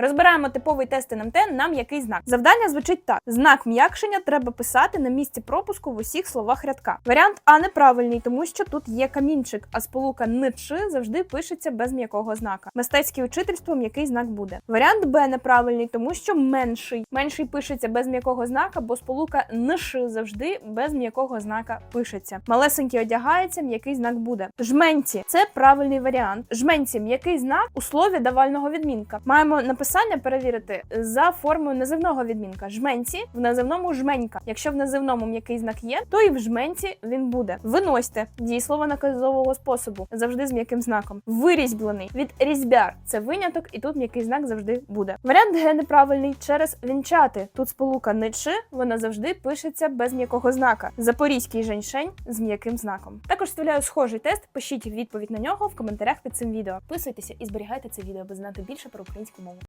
Розбираємо типовий тест НМТ на м'який знак. Завдання звучить так: знак м'якшення треба писати на місці пропуску в усіх словах рядка. Варіант А неправильний, тому що тут є камінчик, а сполука «нч» завжди пишеться без м'якого знака. Мистецьке учительство м'який знак буде. Варіант Б неправильний, тому що менший. Менший пишеться без м'якого знака, бо сполука «нш» завжди без м'якого знака пишеться. Малесенький одягається, м'який знак буде. Жменці це правильний варіант. Жменці м'який знак у слові давального відмінка. Маємо написання перевірити за формою називного відмінка. Жменці в називному жменька. Якщо в називному м'який знак є, то і в жменці він буде. Виносьте дієслово наказового способу завжди з м'яким знаком. Вирізьблений від різьбяр це виняток, і тут м'який знак завжди буде. Варіант Г неправильний через вінчати. Тут сполука не чи, вона завжди пишеться без м'якого знака. Запорізький женьшень з м'яким знаком. Також вставляю схожий тест. Пишіть відповідь на нього в коментарях під цим відео. Підписуйтеся і зберігайте це відео, аби знати більше про українську мову.